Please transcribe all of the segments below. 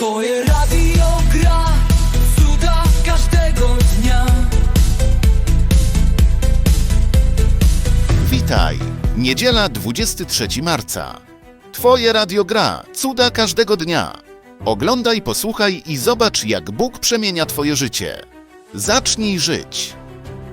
Twoje radio gra cuda każdego dnia Witaj! Niedziela 23 marca. Twoje radio gra, cuda każdego dnia. Oglądaj, posłuchaj i zobacz, jak Bóg przemienia Twoje życie. Zacznij żyć.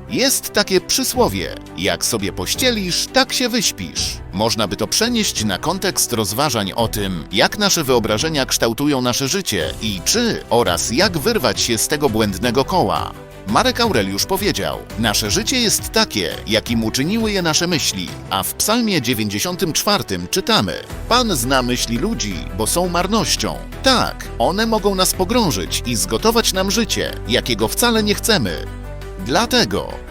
Jest takie przysłowie: jak sobie pościelisz, tak się wyśpisz. Można by to przenieść na kontekst rozważań o tym, jak nasze wyobrażenia kształtują nasze życie i czy oraz jak wyrwać się z tego błędnego koła. Marek Aureliusz powiedział: Nasze życie jest takie, jakim uczyniły je nasze myśli. A w Psalmie 94 czytamy: Pan zna myśli ludzi, bo są marnością. Tak, one mogą nas pogrążyć i zgotować nam życie, jakiego wcale nie chcemy. Dlatego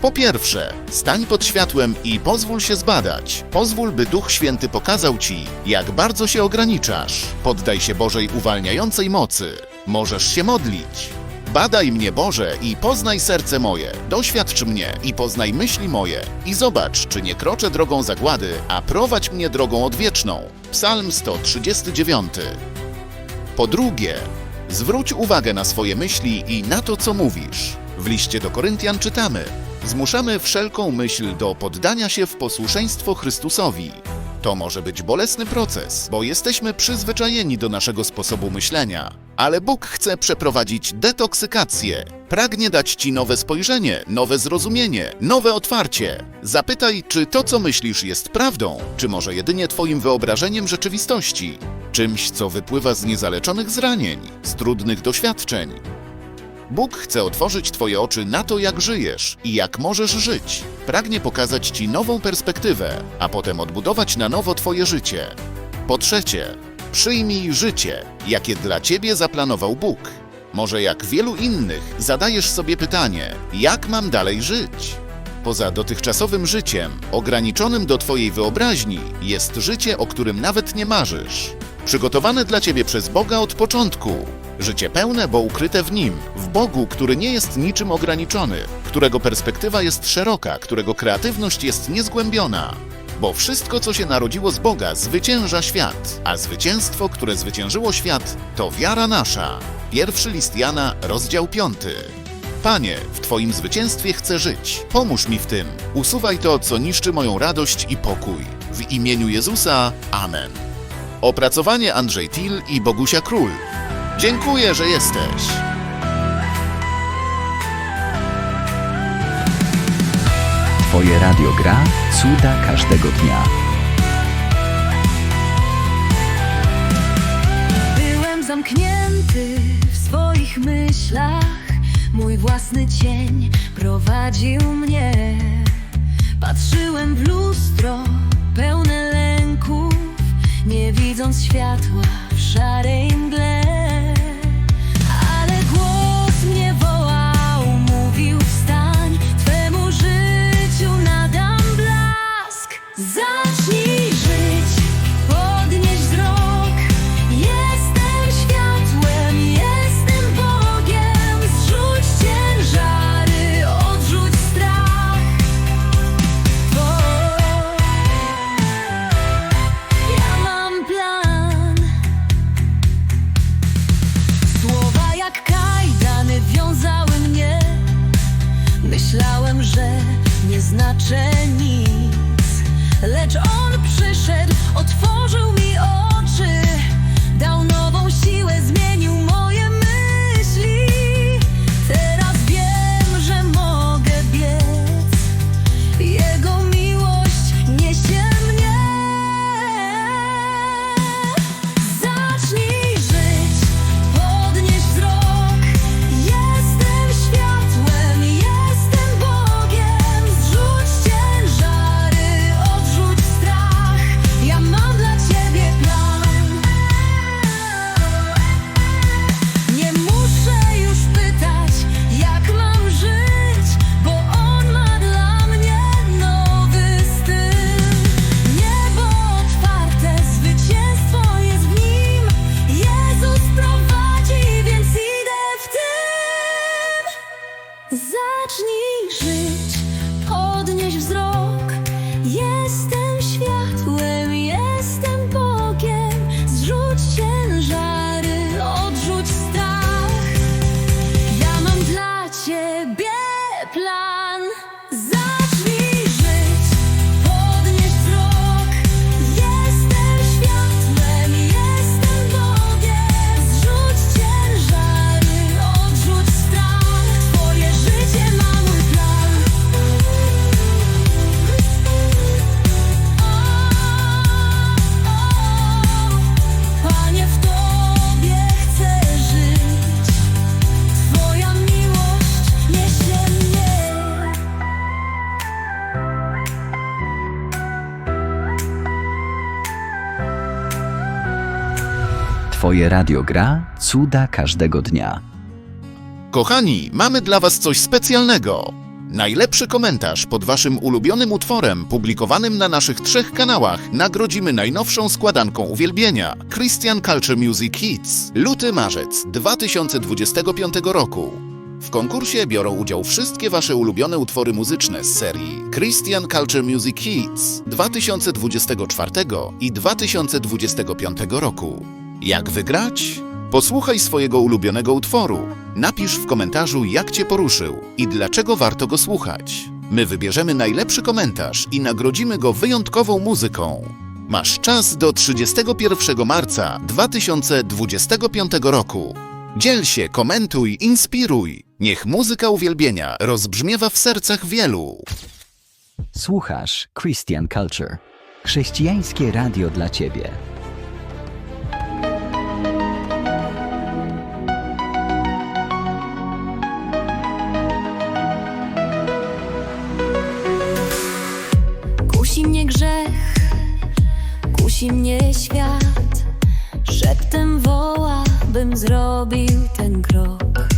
po pierwsze, stań pod światłem i pozwól się zbadać. Pozwól, by Duch Święty pokazał ci, jak bardzo się ograniczasz. Poddaj się Bożej uwalniającej mocy. Możesz się modlić. Badaj mnie, Boże, i poznaj serce moje. Doświadcz mnie i poznaj myśli moje. I zobacz, czy nie kroczę drogą zagłady, a prowadź mnie drogą odwieczną. Psalm 139. Po drugie, zwróć uwagę na swoje myśli i na to, co mówisz. W liście do Koryntian czytamy: Zmuszamy wszelką myśl do poddania się w posłuszeństwo Chrystusowi. To może być bolesny proces, bo jesteśmy przyzwyczajeni do naszego sposobu myślenia, ale Bóg chce przeprowadzić detoksykację. Pragnie dać ci nowe spojrzenie, nowe zrozumienie, nowe otwarcie. Zapytaj, czy to, co myślisz, jest prawdą, czy może jedynie twoim wyobrażeniem rzeczywistości, czymś, co wypływa z niezaleczonych zranień, z trudnych doświadczeń. Bóg chce otworzyć Twoje oczy na to, jak żyjesz i jak możesz żyć. Pragnie pokazać Ci nową perspektywę, a potem odbudować na nowo Twoje życie. Po trzecie, przyjmij życie, jakie dla Ciebie zaplanował Bóg. Może jak wielu innych zadajesz sobie pytanie, jak mam dalej żyć? Poza dotychczasowym życiem, ograniczonym do Twojej wyobraźni, jest życie, o którym nawet nie marzysz. Przygotowane dla Ciebie przez Boga od początku. Życie pełne, bo ukryte w Nim, w Bogu, który nie jest niczym ograniczony, którego perspektywa jest szeroka, którego kreatywność jest niezgłębiona. Bo wszystko, co się narodziło z Boga, zwycięża świat, a zwycięstwo, które zwyciężyło świat, to wiara nasza. Pierwszy list Jana, rozdział 5. Panie, w Twoim zwycięstwie chcę żyć. Pomóż mi w tym. Usuwaj to, co niszczy moją radość i pokój. W imieniu Jezusa. Amen. Opracowanie Andrzej Til i Bogusia Król. Dziękuję, że jesteś. Twoje radio gra cuda każdego dnia. Byłem zamknięty w swoich myślach. Mój własny cień prowadził mnie. Patrzyłem w lustro pełne lęków, nie widząc światła w szarej Twoje radio gra cuda każdego dnia. Kochani, mamy dla Was coś specjalnego. Najlepszy komentarz pod Waszym ulubionym utworem publikowanym na naszych trzech kanałach nagrodzimy najnowszą składanką uwielbienia Christian Culture Music Kids luty-marzec 2025 roku. W konkursie biorą udział wszystkie Wasze ulubione utwory muzyczne z serii Christian Culture Music Kids 2024 i 2025 roku. Jak wygrać? Posłuchaj swojego ulubionego utworu. Napisz w komentarzu, jak Cię poruszył i dlaczego warto go słuchać. My wybierzemy najlepszy komentarz i nagrodzimy go wyjątkową muzyką. Masz czas do 31 marca 2025 roku. Dziel się, komentuj, inspiruj. Niech muzyka uwielbienia rozbrzmiewa w sercach wielu. Słuchasz Christian Culture. Chrześcijańskie radio dla Ciebie. Mnie grzech, kusi mnie świat. Szeptem woła, bym zrobił ten krok.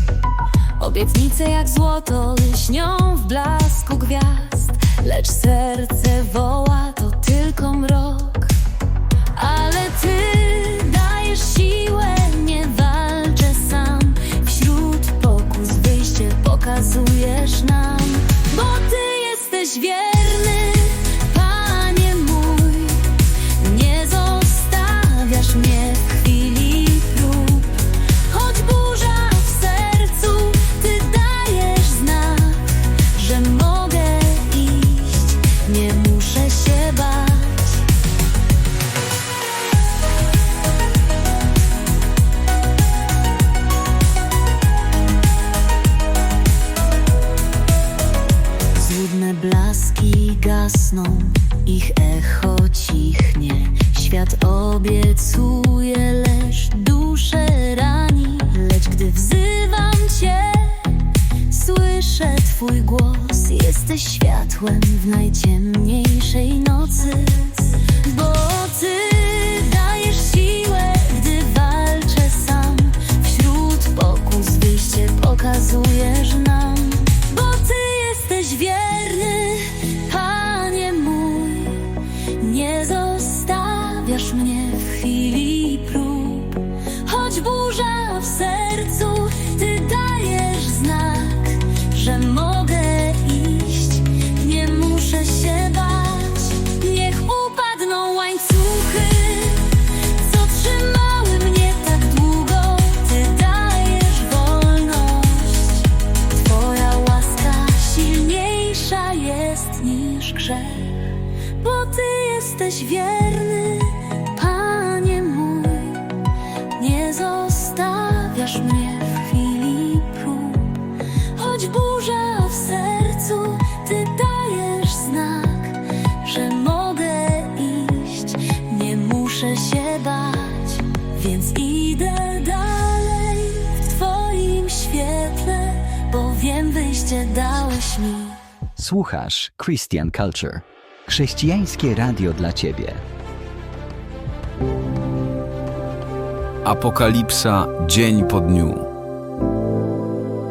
Obietnice jak złoto lśnią w blasku gwiazd, lecz serce woła to tylko mrok. Ale ty dajesz siłę, nie walczę sam. Wśród pokus wyjście pokazujesz nam, gasną, ich echo cichnie. Świat obiecuje, lecz duszę rani. Lecz gdy wzywam Cię, słyszę Twój głos. Jesteś światłem w najciemniejszej nocy. Bo Słuchasz Christian Culture. Chrześcijańskie radio dla Ciebie. Apokalipsa dzień po dniu.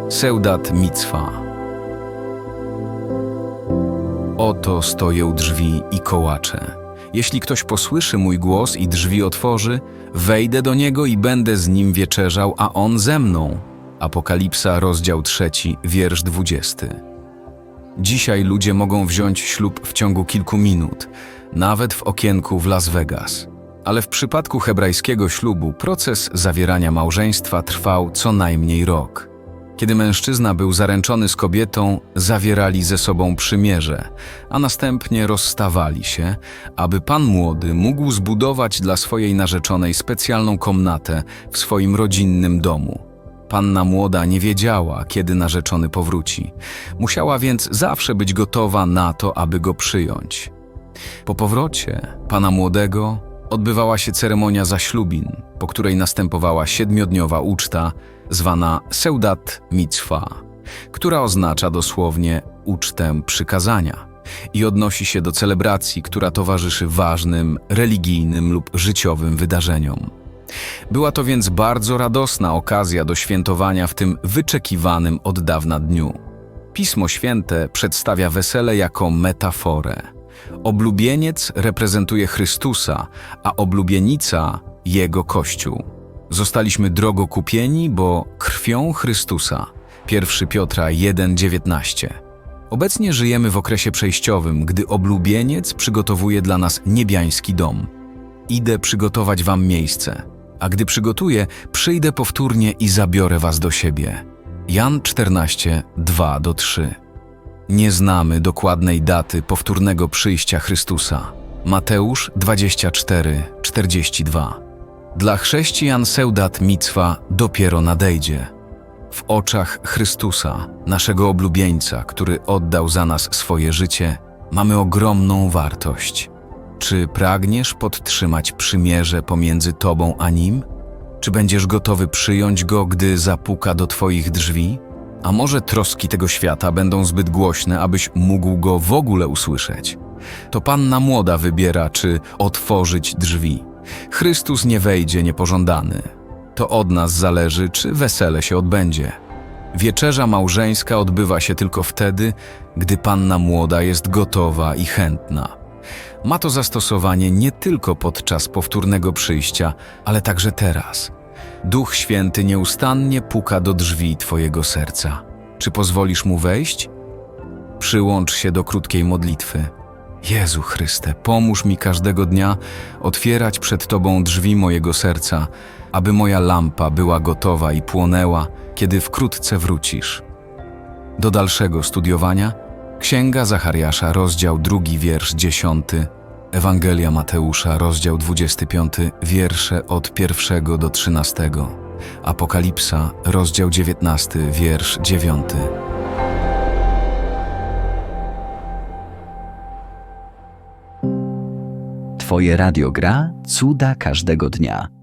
Seudat Micwa. Oto stoję u drzwi i kołaczę. Jeśli ktoś posłyszy mój głos i drzwi otworzy, wejdę do niego i będę z nim wieczerzał, a on ze mną. Apokalipsa, rozdział trzeci, wiersz dwudziesty. Dzisiaj ludzie mogą wziąć ślub w ciągu kilku minut, nawet w okienku w Las Vegas. Ale w przypadku hebrajskiego ślubu proces zawierania małżeństwa trwał co najmniej rok. Kiedy mężczyzna był zaręczony z kobietą, zawierali ze sobą przymierze, a następnie rozstawali się, aby pan młody mógł zbudować dla swojej narzeczonej specjalną komnatę w swoim rodzinnym domu. Panna młoda nie wiedziała, kiedy narzeczony powróci. Musiała więc zawsze być gotowa na to, aby go przyjąć. Po powrocie pana młodego odbywała się ceremonia zaślubin, po której następowała siedmiodniowa uczta zwana Seudat Mitzwa, która oznacza dosłownie ucztę przykazania i odnosi się do celebracji, która towarzyszy ważnym, religijnym lub życiowym wydarzeniom. Była to więc bardzo radosna okazja do świętowania w tym wyczekiwanym od dawna dniu. Pismo Święte przedstawia wesele jako metaforę. Oblubieniec reprezentuje Chrystusa, a oblubienica Jego Kościół. Zostaliśmy drogo kupieni, bo krwią Chrystusa. 1 Piotra 1,19 Obecnie żyjemy w okresie przejściowym, gdy oblubieniec przygotowuje dla nas niebiański dom. Idę przygotować wam miejsce, a gdy przygotuję, przyjdę powtórnie i zabiorę was do siebie. Jan 14, 2-3 Nie znamy dokładnej daty powtórnego przyjścia Chrystusa. Mateusz 24, 42 Dla chrześcijan seudat mitwa dopiero nadejdzie. W oczach Chrystusa, naszego oblubieńca, który oddał za nas swoje życie, mamy ogromną wartość. Czy pragniesz podtrzymać przymierze pomiędzy Tobą a Nim? Czy będziesz gotowy przyjąć Go, gdy zapuka do Twoich drzwi? A może troski tego świata będą zbyt głośne, abyś mógł Go w ogóle usłyszeć? To Panna Młoda wybiera, czy otworzyć drzwi. Chrystus nie wejdzie niepożądany. To od nas zależy, czy wesele się odbędzie. Wieczerza małżeńska odbywa się tylko wtedy, gdy panna młoda jest gotowa i chętna. Ma to zastosowanie nie tylko podczas powtórnego przyjścia, ale także teraz. Duch Święty nieustannie puka do drzwi Twojego serca. Czy pozwolisz mu wejść? Przyłącz się do krótkiej modlitwy. Jezu Chryste, pomóż mi każdego dnia otwierać przed Tobą drzwi mojego serca, aby moja lampa była gotowa i płonęła, kiedy wkrótce wrócisz. Do dalszego studiowania Księga Zachariasza, rozdział drugi, wiersz dziesiąty, Ewangelia Mateusza, rozdział 25, wiersze od pierwszego do trzynastego, Apokalipsa, rozdział 19, wiersz dziewiąty. Twoje radio gra cuda każdego dnia.